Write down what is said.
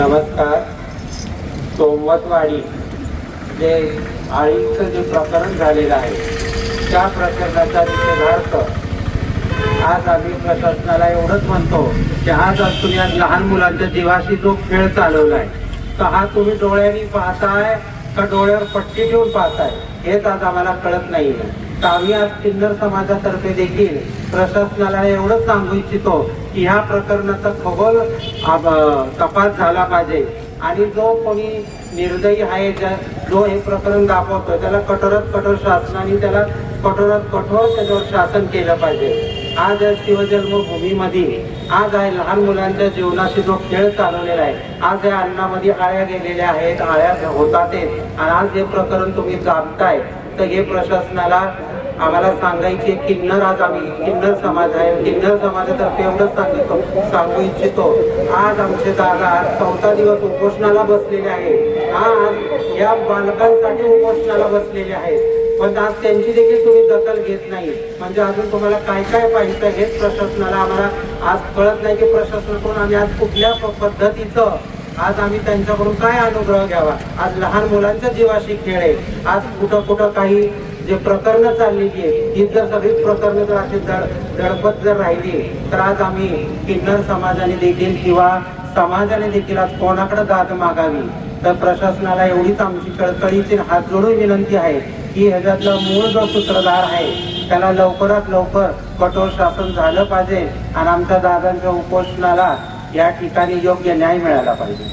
नमस्कार. सोमवतवाडी जे आळीचं जे प्रकरण झालेलं आहे त्या प्रकरणाचा निषेधार्थ आज आम्ही प्रशासनाला एवढंच म्हणतो की आज आज तुम्ही आज लहान मुलांच्या जीवाशी जो खेळ चालवलाय तर हा तुम्ही डोळ्यांनी पाहताय का डोळ्यावर पट्टी घेऊन पाहताय? हेच आज आम्हाला कळत नाही तर आम्ही आज किन्नर समाजातर्फे देखील प्रशासनाला एवढंच सांगू इच्छितो की ह्या प्रकरणाचा खगोल तपास झाला पाहिजे. आणि जो कोणी निर्दयी आहे ज्या जो हे प्रकरण दाखवतोय त्याला कठोरात कठोर शासनाने त्याला कठोरात कठोर त्याच्यावर शासन केलं पाहिजे. आज या शिवजन्मभूमीमध्ये आज आहे लहान मुलांच्या जीवनाशी जो खेळ चालवलेला आहे आज या अन्नामध्ये आळ्या गेलेल्या आहेत आळ्या होतात आणि आज हे प्रकरण तुम्ही दाबताय तर हे प्रशासनाला आम्हाला सांगायची किन्नर आज आम्ही किन्नर समाज आहे. किन्नर समाजातर्फे एवढंच सांगतो सांगू इच्छितो. आज आमचे दादा आज चौथा दिवस उपोषणाला बसलेले आहे आज या बालकांसाठी उपोषणाला बसलेले आहेत. पण आज त्यांची देखील तुम्ही दखल घेत नाही. म्हणजे अजून तुम्हाला काय काय पाहिजे हेच प्रशासनाला आम्हाला आज कळत नाही की प्रशासनाकडून आम्ही आज कुठल्या प- पद्धतीचं आज आम्ही त्यांच्याकडून काय अनुग्रह घ्यावा? आज लहान मुलांच्या जीवाशी खेळ आहे. आज कुठं कुठं काही जे प्रकरणं चाललेली आहेत ही जर सगळी प्रकरणं जर अशी दडपत जर राहिली तर आज आम्ही किन्नर समाजाने देखील किंवा समाजाने देखील आज कोणाकडे दाद मागावी? तर प्रशासनाला एवढीच आमची कळकळीची हात जोडून विनंती आहे की ह्याच्यातला मूळ जो सूत्रधार आहे त्याला लवकरात लवकर कठोर शासन झालं पाहिजे आणि आमच्या दादांच्या उपोषणाला या ठिकाणी योग्य न्याय मिळाला पाहिजे.